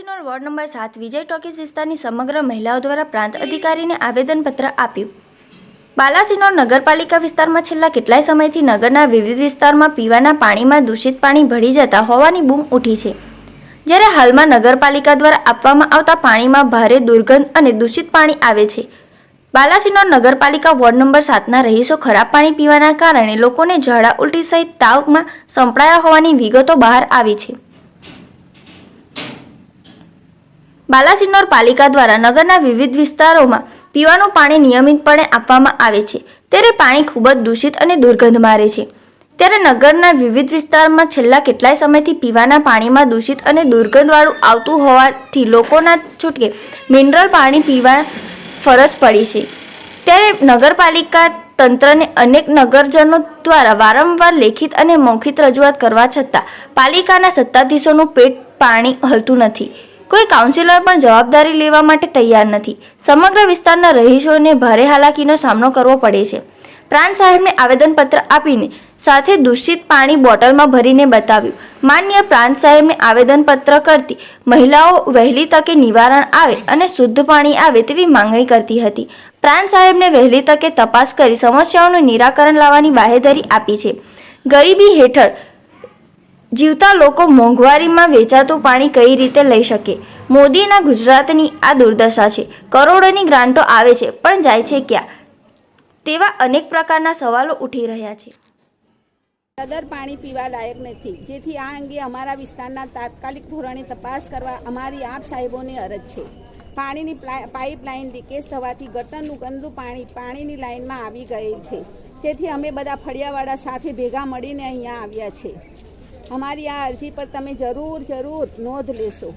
Balasinor ward number સાત વિજય talkies વિસ્તારની સમગ્ર મહિલાઓ દ્વારા પ્રાંત અધિકારીને આવેદનપત્ર આપ્યું. બાલાસિનોર નગરપાલિકા વિસ્તારમાં છેલ્લા કેટલાય સમયથી નગરના વિવિધ વિસ્તારમાં પીવાના પાણીમાં દૂષિત પાણી ભળી જતા હોવાની બૂમ ઉઠી છે. જ્યારે હાલમાં નગરપાલિકા દ્વારા આપવામાં આવતા પાણીમાં ભારે દુર્ગંધ અને દૂષિત પાણી આવે છે. બાલાસિનોર નગરપાલિકા વોર્ડ નંબર સાતના રહીશો ખરાબ પાણી પીવાના કારણે લોકોને ઝાડા ઉલટી સહિત તાવમાં સંપડાયા હોવાની વિગતો બહાર આવી છે. બાલાસિનોર પાલિકા દ્વારા નગરના વિવિધ વિસ્તારોમાં પીવાનું પાણી નિયમિતપણે આપવામાં આવે છે. ત્યારે પાણી ખૂબ જ દૂષિત અને દુર્ગંધ મારે છે. ત્યારે નગરના વિવિધ વિસ્તારમાં છેલ્લા કેટલાય સમયથી પીવાના પાણીમાં દૂષિત અને દુર્ગંધવાળું આવતું હોવાથી લોકોના છૂટકે મિનરલ પાણી પીવા ફરજ પડી છે. ત્યારે નગરપાલિકા તંત્રને અનેક નગરજનો દ્વારા વારંવાર લેખિત અને મૌખિત રજૂઆત કરવા છતાં પાલિકાના સત્તાધીશોનું પેટ પાણી હલતું નથી. કોઈ કાઉન્સિલર પણ જવાબદારી લેવા માટે તૈયાર નથી. સમગ્ર વિસ્તારના રહીશોને ભારે હાલાકીનો સામનો કરવો પડે છે. પ્રાંત સાહેબને આવેદનપત્ર આપીને સાથે દૂષિત પાણી બોટલમાં ભરીને બતાવ્યું. માન્ય પ્રાંત સાહેબને આવેદનપત્ર કરતી મહિલાઓ વહેલી તકે નિવારણ આવે અને શુદ્ધ પાણી આવે તેવી માંગણી કરતી હતી. પ્રાંત સાહેબને વહેલી તકે તપાસ કરી સમસ્યાઓનું નિરાકરણ લાવવાની બાહેધરી આપી છે. ગરીબી હેઠળ જીવતા લોકો મોંઘવારીમાં વેચાતું પાણી કઈ રીતે લઈ શકે? મોદીના ગુજરાતની આ દુર્દશા છે. કરોડોની ગ્રાન્ટો આવે છે, પણ જાય છે ક્યાં? તેવા અનેક પ્રકારના સવાલો ઉઠી રહ્યા છે. કદર પાણી પીવા લાયક નથી. જેથી આ અંગે અમારા વિસ્તારના તાત્કાલિક ધોરણે તપાસ કરવા અમારી આપ સાહેબોને અરજ છે. પાણીની પાઇપલાઇન લીકેજ થવાથી ગટરનું ગંદુ પાણી પાણીની લાઇનમાં આવી ગયેલ છે. તેથી અમે બધા ફળિયાવાળા સાથે ભેગા મળીને અહીંયા આવ્યા છે. અમારી આ અરજી પર તમે જરૂર જરૂર નોંધ લેશો.